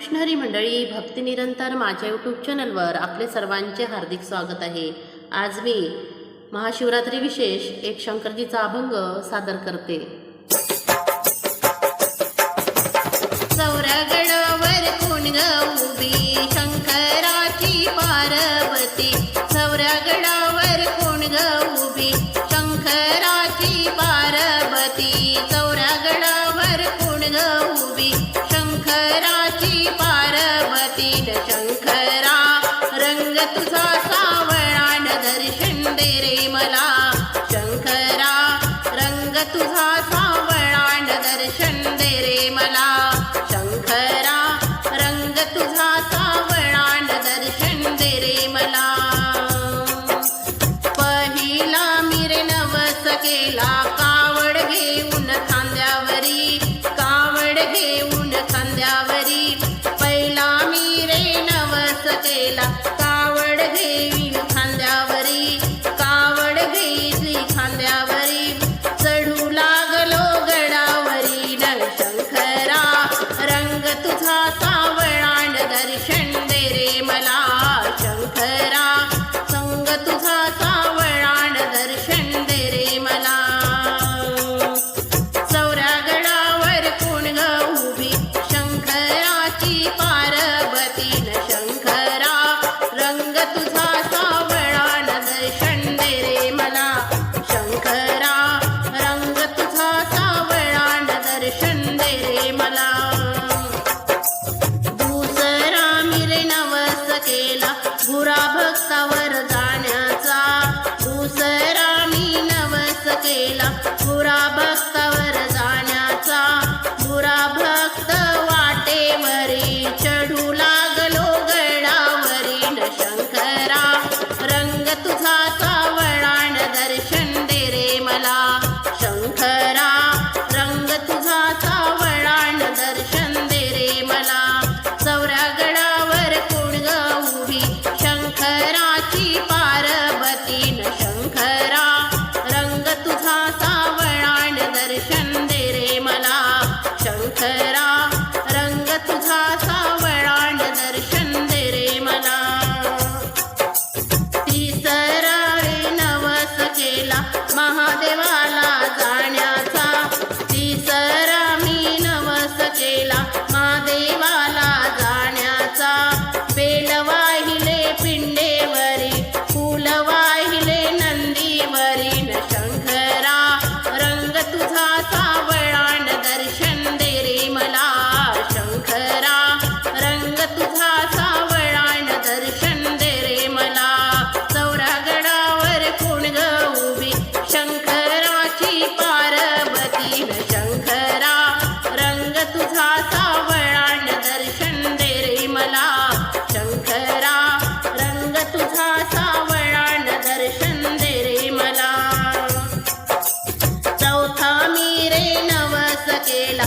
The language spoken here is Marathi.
कृष्णहरी मंडळी भक्तिनिरंतर माझ्या यूट्यूब चॅनलवर आपले सर्वांचे हार्दिक स्वागत आहे. आज मी महाशिवरात्री विशेष एक शंकरजीचा अभंग सादर करते. सके मला. नवस केला गुरा भक्तावर जाण्याचा. नवस केला सावळान दर्शन दे रे मला. रंग तुझा सावळान दर्शन दे रे चौथा मी रे नवस केला.